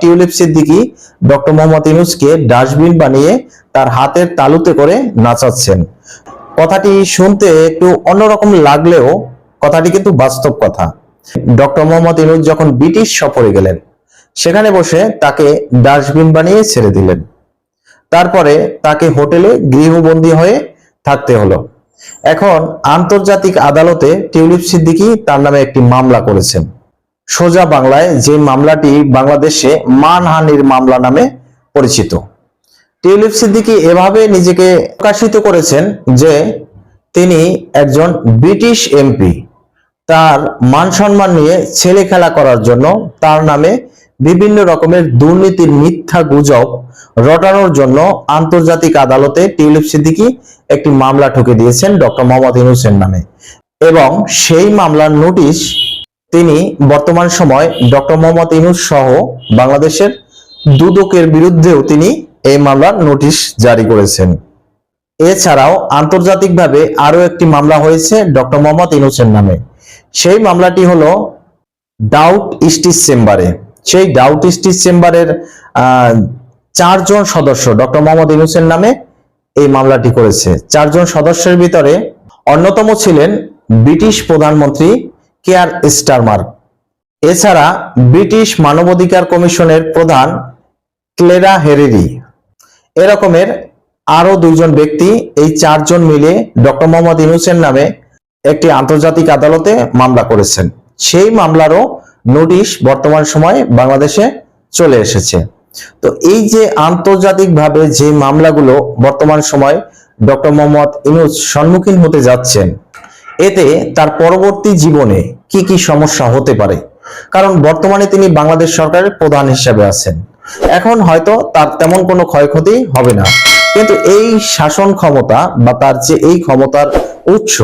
Tulip Siddiqui, doctor Mohammad ইউনুসকে dustbin বানিয়ে তার হাতের তালুতে করে নাচাচ্ছেন। কথাটি শুনতে একটু অন্যরকম লাগলেও কথাটি কিন্তু বাস্তব কথা। ডক্টর মোহাম্মদ ইউনুস যখন ব্রিটিশ সফরে গেলেন, সেখানে বসে তাকে ডাস্টবিন বানিয়ে ছেড়ে দিলেন। তারপরে তাকে হোটেলে গৃহবন্দী হয়ে থাকতে হলো। এখন আন্তর্জাতিক আদালতে টিউলিপ সিদ্দিকী তার নামে একটি মামলা করেছেন। সোজা বাংলায় যে মামলাটি বাংলাদেশে মানহানির মামলা নামে পরিচিত। টিউলিপ সিদ্দিকী এভাবে নিজেকে প্রকাশিত করেছেন যে তিনি একজন ব্রিটিশ এমপি। তার মান সম্মান নিয়ে ছেলে খেলা করার জন্য তার নামে বিভিন্ন রকমের দুর্নীতির মিথ্যা গুজব রটানোর জন্য আন্তর্জাতিক আদালতে টিউলিপ সিদ্দিকী একটি মামলা ঠুকে দিয়েছেন ডক্টর মোহাম্মদ ইউনুসের নামে। এবং সেই মামলার নোটিশ তিনি বর্তমান সময় ডক্টর মোহাম্মদ ইনুস সহ বাংলাদেশের দুদকের বিরুদ্ধেও তিনি এই মামলার নোটিশ জারি করেছেন। এছাড়াও আন্তর্জাতিকভাবে আরও একটি মামলা হয়েছে ডক্টর মোহাম্মদ ইনুসের নামে। সেই মামলাটি হলো ডাউট ইস্টিস চেম্বারে। সেই ডাউট ইস্টিস চেম্বারের চারজন সদস্য ডক্টর মোহাম্মদ ইনুসের নামে এই মামলাটি করেছে। চারজন সদস্যের ভিতরে অন্যতম ছিলেন ব্রিটিশ প্রধানমন্ত্রী কেয়ার স্টারমার। এছাড়া ব্রিটিশ মানবাধিকার কমিশনের প্রধান ক্লেরা হেরেরি। এরকমের আরও দুইজন ব্যক্তি, এই চারজন মিলে ডক্টর মোহাম্মদ ইউনুসের নামে একটি আন্তর্জাতিক আদালতে মামলা করেছেন। সেই মামলারও নোটিশ বর্তমান সময়ে বাংলাদেশে চলে এসেছে। তো এই যে আন্তর্জাতিকভাবে যে মামলাগুলো বর্তমান সময় ডক্টর মোহাম্মদ ইনুস সম্মুখীন হতে যাচ্ছেন এতে তার পরবর্তী জীবনে কি কি সমস্যা হতে পারে? কারণ বর্তমানে তিনি বাংলাদেশ সরকারের প্রধান হিসেবে আছেন। এখন হয়তো তার তেমন কোনো ক্ষয়ক্ষতি হবে না। কিন্তু এই শাসন ক্ষমতা বা তার যে এই ক্ষমতার উৎস,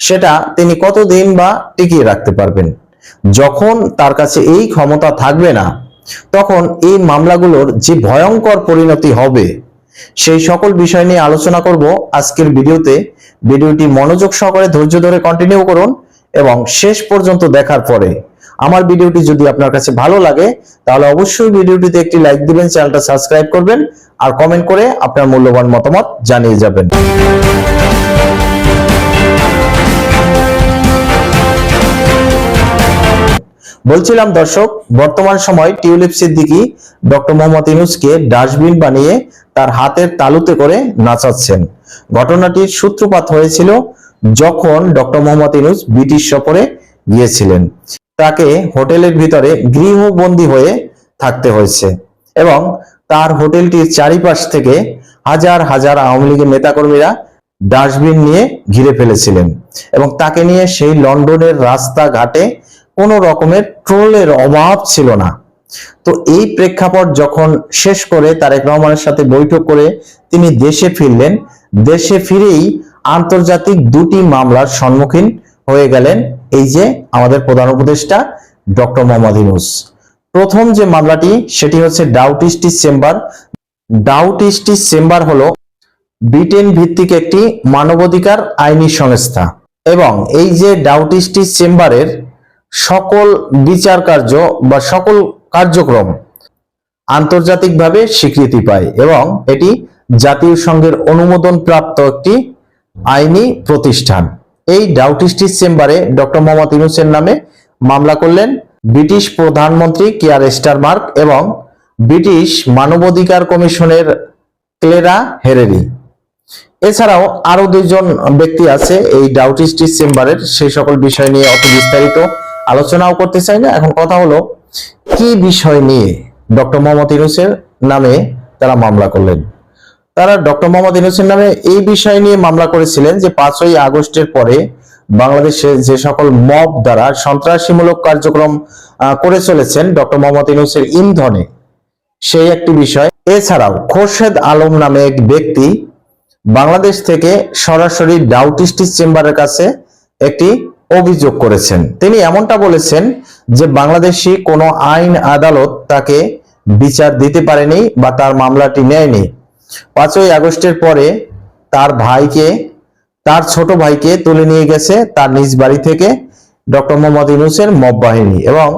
সেটা তিনি কতদিন বা টিকিয়ে রাখতে পারবেন? যখন তার কাছে এই ক্ষমতা থাকবে না, তখন এই মামলাগুলোর যে ভয়ঙ্কর পরিণতি হবে, সেই সকল বিষয় নিয়ে আলোচনা করব আজকের ভিডিওতে। ভিডিওটি মনোযোগ সহকারে ধৈর্য ধরে কন্টিনিউ করুন এবং শেষ পর্যন্ত দেখার পরে আমার ভিডিওটি যদি আপনার কাছে ভালো লাগে, তাহলে অবশ্যই ভিডিওটিতে একটি লাইক দিবেন চ্যানেলটা সাবস্ক্রাইব করবেন, আর কমেন্ট করে আপনার মূল্যবান মতামত জানিয়ে যাবেন। বলছিলাম দর্শক, বর্তমান সময় টিউলিপ সিদ্দিকী ডক্টর মোহাম্মদ ইউনুসকে ডাস্টবিন বানিয়ে তার হাতের তালুতে করে নাচাচ্ছেন। ঘটনাটির সূত্রপাত হয়েছিল যখন ডক্টর মোহাম্মদ ইউনুস ব্রিটিশ সফরে গিয়েছিলেন। তাকে হোটেলের ভিতরে গৃহবন্দী হয়ে থাকতে হয়েছে এবং তার হোটেলটির চারিপাশ থেকে হাজার হাজার আওয়ামী লীগের নেতাকর্মীরা ডাস্টবিন নিয়ে ঘিরে ফেলেছিলেন এবং তাকে নিয়ে সেই লন্ডনের রাস্তাঘাটে কোনো রকমের ট্রোলের অভাব ছিল না। তো এই প্রেক্ষাপট যখন শেষ করে তারেক রহমানের সাথে বৈঠক করে তিনি দেশে ফিরলেন, দেশে ফিরেই আন্তর্জাতিক দুটি মামলার সম্মুখীন হয়ে গেলেন এই যে আমাদের প্রধান উপদেষ্টা ডক্টর মোহাম্মদ ইউনুস। প্রথম যে মামলাটি, সেটি হচ্ছে Doughty Street Chamber. Doughty Street Chamber হলো ব্রিটেন ভিত্তিক একটি মানবাধিকার আইনি সংস্থা এবং এই যে ডাউট স্টিচ চেম্বারের সকল বিচার কার্য বা সকল কার্যক্রম আন্তর্জাতিকভাবে স্বীকৃতি পায় এবং এটি জাতীয় সংঘের অনুমোদন প্রাপ্ত একটি আইনি প্রতিষ্ঠান। এই ডাউটিস্টিস চেম্বারে ডক্টর মোহাম্মদ ইউনুসের নামে মামলা করলেন ব্রিটিশ প্রধানমন্ত্রী কেয়ার স্টারমার্ক এবং ব্রিটিশ মানবাধিকার কমিশনের ক্লেরা হেরেরি। এছাড়াও আরও দুইজন ব্যক্তি আছে এই ডাউটিস্টিস চেম্বারের। সেই সকল বিষয় নিয়ে অত বিস্তারিত আলোচনাও করতে চাই না। এখন কথা হলো, কি বিষয় নিয়ে ডক্টর মোহাম্মদ ইউনুসের নামে তারা মামলা করলেন? তারা ডক্টর মোহাম্মদ ইউনুসের নামে এই বিষয় নিয়ে মামলা করেছিলেন যে পাঁচই আগস্টের পরে বাংলাদেশে যে সকল মব দ্বারা সন্ত্রাসীমূলক কার্যক্রম করে চলেছেন ডক্টর মোহাম্মদ ইউনুসের ইন্ধনে, সেই একটি বিষয়। এছাড়াও খোরশেদ আলম নামে এক ব্যক্তি বাংলাদেশ থেকে সরাসরি ডাউটিস্টিস চেম্বারের কাছে একটি অভিযোগ করেছেন। তিনি এমনটা বলেছেন যে বাংলাদেশি কোনো আইন আদালত তাকে বিচার দিতে পারেনি বা তার মামলাটি নেয়নি। পাঁচই আগস্টের পরে তার ভাইকে, তার ছোট ভাইকে তুলে নিয়ে গেছে তার নিজ বাড়ি থেকে ডক্টর মোহাম্মদ ইউনুসের মব বাহিনী এবং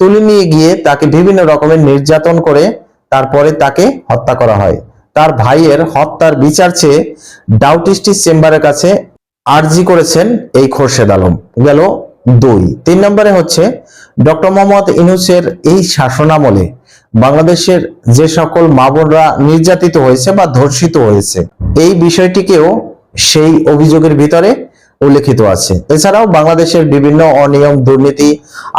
তুলে নিয়ে গিয়ে তাকে বিভিন্ন রকমের নির্যাতন করে তারপরে তাকে হত্যা করা হয়। তার ভাইয়ের হত্যার বিচার চেয়ে ডাউটিস্টিস চেম্বারের কাছে আর্জি করেছেন এই খোরশেদ আলম। গেল দুই। তিন নম্বরে হচ্ছে ডক্টর মোহাম্মদ ইনুসের এই শাসনামলে বাংলাদেশের যে সকল মা বোনরা নির্যাতিত হয়েছে বা ধর্ষিত হয়েছে, এই বিষয়টিকেও সেই অভিযোগের ভিতরে উল্লেখিত আছে। এছাড়াও বাংলাদেশের বিভিন্ন অনিয়ম, দুর্নীতি,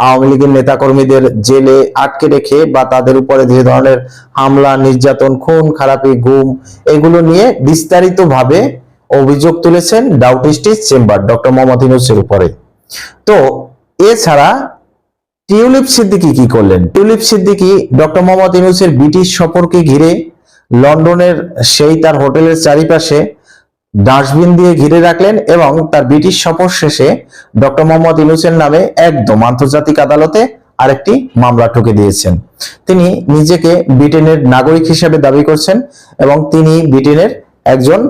আওয়ামী লীগের নেতাকর্মীদের জেলে আটকে রেখে বা তাদের উপরে যে ধরনের হামলা, নির্যাতন, খুন, খারাপি, গুম, এগুলো নিয়ে বিস্তারিতভাবে অভিযোগ তুলেছেন ডাউটিস্টিস চেম্বার ডক্টর মোহাম্মদ ইউনুসের উপরে। তো এছাড়া টিউলিপ সিদ্দিকি কি করলেন? টিউলিপ সিদ্দিকি ডক্টর মোহাম্মদ ইউনুসের ব্রিটিশ সফরকে ঘিরে লন্ডনের সেই তার হোটেলের চারিপাশে ডাস্টবিন দিয়ে ঘিরে রাখলেন এবং তার ব্রিটিশ সফর শেষে ডক্টর মোহাম্মদ ইউনুসের নামে একদম আন্তর্জাতিক আদালতে আরেকটি মামলা ঠুকে দিয়েছেন। তিনি নিজেকে ব্রিটেনের নাগরিক হিসেবে দাবি করছেন এবং তিনি ব্রিটেনের একজন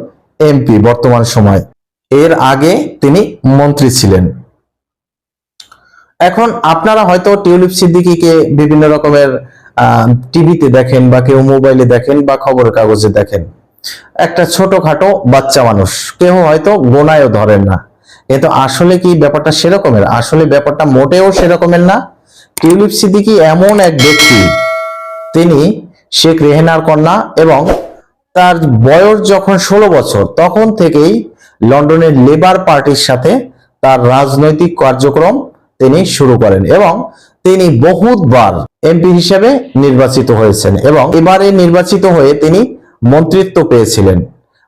এমপি বর্তমান সময়। এর আগে তিনি মন্ত্রী ছিলেন। এখন আপনারা হয়তো টিউলিপ সিদ্দিকীকে বিভিন্ন রকমের টিভিতে দেখেন বা কেউ মোবাইলে দেখেন বা খবরের কাগজে দেখেন। একটা ছোটখাটো বাচ্চা মানুষ, কেউ হয়তো গোনায়ও ধরেন না। কিন্তু আসলে কি ব্যাপারটা সেরকমের? আসলে ব্যাপারটা মোটেও সেরকমের না। টিউলিপ সিদ্দিকী এমন এক ব্যক্তি, তিনি শেখ রেহেনার কন্যা এবং তার বয়স যখন ষোলো বছর, তখন থেকেই লন্ডনের লেবার পার্টির সাথে তার রাজনৈতিক কার্যক্রম তিনি শুরু করেন এবং তিনি বহুতবার এমপি হিসেবে নির্বাচিত হয়েছেন এবং এবারে নির্বাচিত হয়ে তিনি মন্ত্রিত্ব পেয়েছিলেন।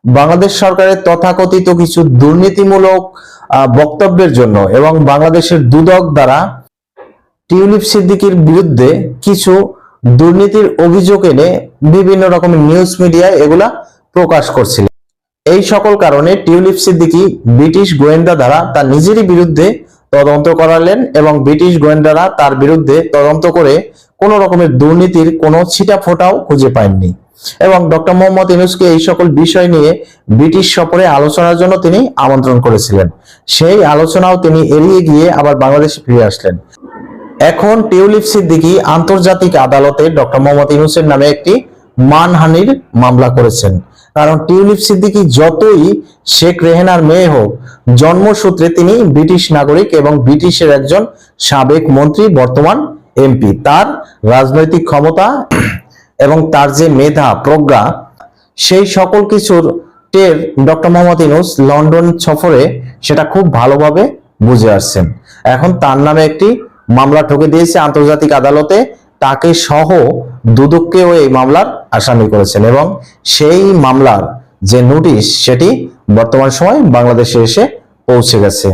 বাংলাদেশ সরকারের তথাকথিত কিছু দুর্নীতিমূলক বক্তব্যের জন্য এবং বাংলাদেশের দুদক দ্বারা টিউলিপ সিদ্দিকির বিরুদ্ধে কিছু দুর্নীতির অভিযোগ এনে বিভিন্ন রকমের নিউজ মিডিয়ায় এগুলা প্রকাশ করছিলেন এই সকল কারণে টিউলিপ সিদ্দিকি ব্রিটিশ গোয়েন্দা দ্বারা তার নিজেরই বিরুদ্ধে তদন্ত করালেন এবং ব্রিটিশ গোয়েন্দারা তার বিরুদ্ধে তদন্ত করে কোনো রকমের দুর্নীতির কোনো ছিটা ফোটাও খুঁজে পায়নি এবং ডক্টর মোহাম্মদ ইউনুসকে এই সকল বিষয় নিয়ে ব্রিটিশ সফরে আলোচনার জন্য তিনি আমন্ত্রণ করেছিলেন। সেই আলোচনাও তিনি এড়িয়ে গিয়ে আবার বাংলাদেশে ফিরে আসলেন। এখন টিউলিপ সিদ্দিকী আন্তর্জাতিক আদালতে ডক্টর মোহাম্মদ ইউনুসের নামে একটি মানহানির মামলা করেছেন। কারণ টিউলিপ সিদ্দিকী যতই শেখ রেহেনার মেয়ে হোক, জন্মসূত্রে তিনি ব্রিটিশ নাগরিক এবং ব্রিটিশের একজন সাবেক মন্ত্রী, বর্তমান এমপি। তার রাজনৈতিক ক্ষমতা এবং তার যে মেধা, প্রজ্ঞা, সেই সকল কিছুর টের ডক্টর মোহাম্মদ ইউনুস লন্ডন সফরে সেটা খুব ভালোভাবে বুঝে আসছেন। এখন তার নামে একটি মামলা ঠকে দিয়েছে আন্তর্জাতিক আদালতে। তাকে সহ দুদককেও এই মামলার আসামি করেছেন এবং সেই মামলার যে নোটিশ, সেটি বর্তমান সময় বাংলাদেশে এসে পৌঁছে গেছে।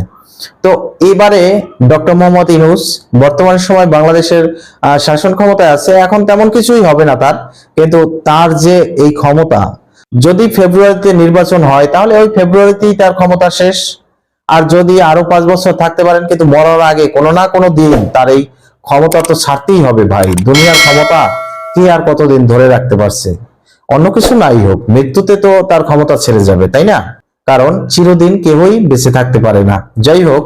তো এবারে ডক্টর মোহাম্মদ ইনুস বর্তমান সময় বাংলাদেশের শাসন ক্ষমতায় আছে, এখন তেমন কিছুই হবে না তার। কিন্তু তার যে এই ক্ষমতা, যদি ফেব্রুয়ারিতে নির্বাচন হয়, তাহলে ওই ফেব্রুয়ারিতেই তার ক্ষমতা শেষ। আর যদি আরও পাঁচ বছর থাকতে পারেন, কিন্তু মরার আগে কোনো না কোনো দিন তার এই ক্ষমতা তো ছাড়তেই হবে ভাই। দুনিয়ার ক্ষমতা কি আর কতদিন ধরে রাখতে পারছে? অন্য কিছু নাই হোক, মৃত্যুতে তো তার ক্ষমতা ছেড়ে যাবে, তাই না? কারণ চিরদিন কেউই বেঁচে থাকতে পারে না। যাই হোক,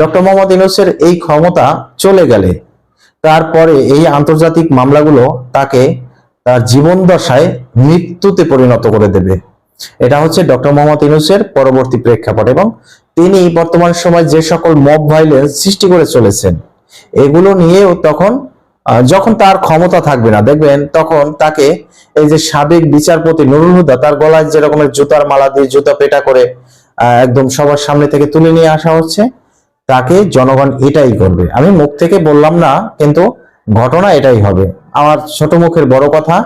ডক্টর মোহাম্মদ ইউনুসের এই ক্ষমতা চলে গেলে, তারপরে এই আন্তর্জাতিক মামলাগুলো তাকে তার জীবন দশায় মৃত্যুতে পরিণত করে দেবে। এটা হচ্ছে ডক্টর মোহাম্মদ ইউনুসের পরবর্তী প্রেক্ষাপট এবং তিনি বর্তমান সময় যে সকল মব ভাইলেন্স সৃষ্টি করে চলেছেন, এগুলো নিয়েও তখন যখন তার ক্ষমতা থাকবে না, দেখবেন তখন তাকে এই যে সাবেক বিচারপতি নুরুল হুদা, তার গলায় যে রকমের জুতার মালা দিয়ে জুতা পেটা করে একদম সবার সামনে থেকে তুলে নিয়ে আসা হচ্ছে, তাকে জনগণ এটাই করবে। আমি মুখ থেকে বললাম না, কিন্তু ঘটনা এটাই হবে। আমার ছোট মুখের বড় কথা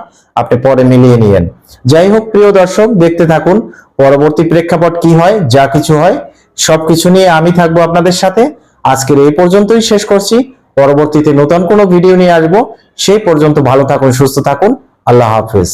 আপনি পরে মিলিয়ে নিয়েন। যাই হোক, প্রিয় দর্শক, দেখতে থাকুন পরবর্তী প্রেক্ষাপট কি হয়, যা কিছু হয়, সবকিছু নিয়ে আমি থাকব আপনাদের সাথে। আজকের এই পর্যন্তই শেষ করছি। পরবর্তীতে নতুন কোনো ভিডিও নিয়ে আসব। সেই পর্যন্ত ভালো থাকুন, সুস্থ থাকুন। আল্লাহ হাফেজ।